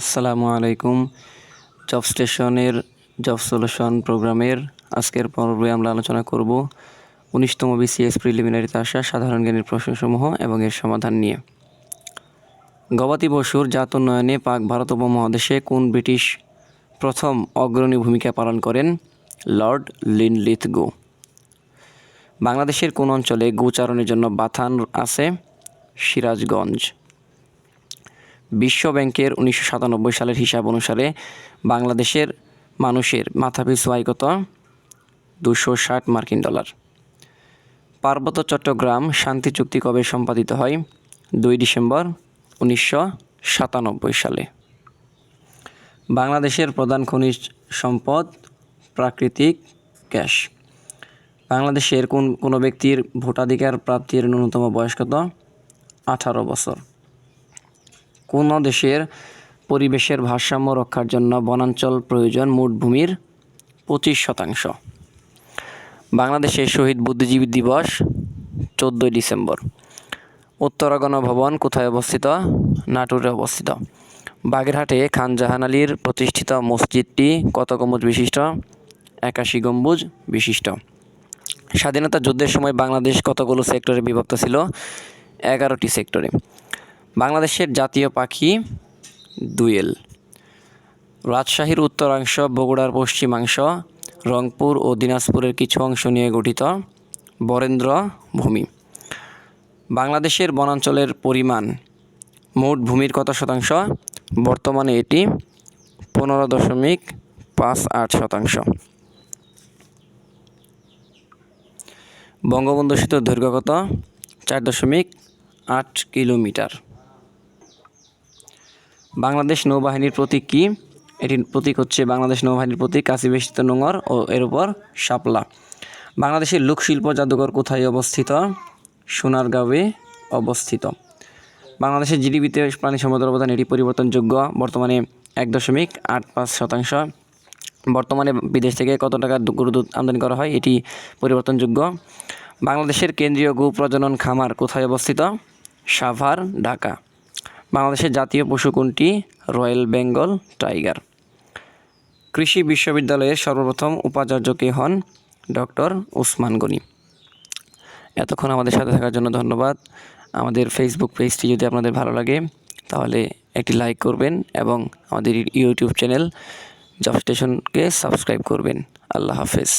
আসসালামু আলাইকুম। জব স্টেশনের জব সলিউশন প্রোগ্রামের আজকের পর্বে আমরা আলোচনা করব উনিশতম বিসিএস প্রিলিমিনারিতে আসা সাধারণ জ্ঞানের প্রশ্নসমূহ এবং এর সমাধান নিয়ে। গবাদি পশুর জাত উন্নয়নে পাক ভারত উপমহাদেশে কোন ব্রিটিশ প্রথম অগ্রণী ভূমিকা পালন করেন? Lord Linlithgow. বাংলাদেশের কোন অঞ্চলে গোচারণের জন্য বাথান আছে? সিরাজগঞ্জ। বিশ্ব ব্যাংকের উনিশশো সাতানব্বই সালের হিসাব অনুসারে বাংলাদেশের মানুষের মাথাপিছু আয় কত? দুশো ষাট মার্কিন ডলার। পার্বত্য চট্টগ্রাম শান্তি চুক্তি কবে সম্পাদিত হয়? দুই ডিসেম্বর উনিশশো সাতানব্বই সালে। বাংলাদেশের প্রধান খনিজ সম্পদ প্রাকৃতিক গ্যাস। বাংলাদেশের কোন, কোনো ব্যক্তির ভোটাধিকার প্রাপ্তির ন্যূনতম বয়স কত? আঠারো বছর। কোন দেশের পরিবেশের ভারসাম্য রক্ষার জন্য বনাঞ্চল প্রয়োজন মোট ভূমির পঁচিশ শতাংশ। বাংলাদেশের শহীদ বুদ্ধিজীবী দিবস চোদ্দোই ডিসেম্বর। উত্তরাগণ ভবন কোথায় অবস্থিত? নাটোরে অবস্থিত। বাগেরহাটে খান জাহান আলীর প্রতিষ্ঠিত মসজিদটি কত গম্বুজ বিশিষ্ট? একাশি গম্বুজ বিশিষ্ট। স্বাধীনতা যুদ্ধের সময় বাংলাদেশ কতগুলো সেক্টরে বিভক্ত ছিল? এগারোটি সেক্টরে। বাংলাদেশের জাতীয় পাখি দুয়েল। রাজশাহীর উত্তরাংশ, বগুড়ার পশ্চিমাংশ, রংপুর ও দিনাজপুরের কিছু অংশ নিয়ে গঠিত বরেন্দ্র ভূমি। বাংলাদেশের বনাঞ্চলের পরিমাণ মোট ভূমির কত শতাংশ? বর্তমানে এটি পনেরো দশমিক পাঁচ আট শতাংশ। বঙ্গবন্ধু সেতুর দৈর্ঘ্য কত? চার দশমিক আট কিলোমিটার। বাংলাদেশ নৌবাহিনীর প্রতীক কী? এটির প্রতীক হচ্ছে বাংলাদেশ নৌবাহিনীর প্রতীক কাশি বেষ্টিত নোঙর ও এর উপর শাপলা। বাংলাদেশের লোকশিল্প জাদুঘর কোথায় অবস্থিত? সোনারগাঁওয়ে অবস্থিত। বাংলাদেশের জিডিপিতে প্রাণী সম্পদের অবদান এটি পরিবর্তনযোগ্য। বর্তমানে এক দশমিক আট পাঁচ শতাংশ। বর্তমানে বিদেশ থেকে কত টাকার গরু দুধ আমদানি করা হয় এটি পরিবর্তনযোগ্য। বাংলাদেশের কেন্দ্রীয় গো প্রজনন খামার কোথায় অবস্থিত? সাভার, ঢাকা। বাংলাদেশের জাতীয় পশু কোনটি? Royal Bengal tiger. কৃষি বিশ্ববিদ্যালয়ের সর্বপ্রথম উপাচার্য কে হন? ডক্টর ওসমান গনি। এতক্ষণ আমাদের সাথে থাকার জন্য ধন্যবাদ। আমাদের ফেসবুক পেজটি যদি আপনাদের ভালো লাগে, তাহলে একটি লাইক করবেন এবং আমাদের ইউটিউব চ্যানেল জব স্টেশনকে সাবস্ক্রাইব করবেন। আল্লাহ হাফেজ।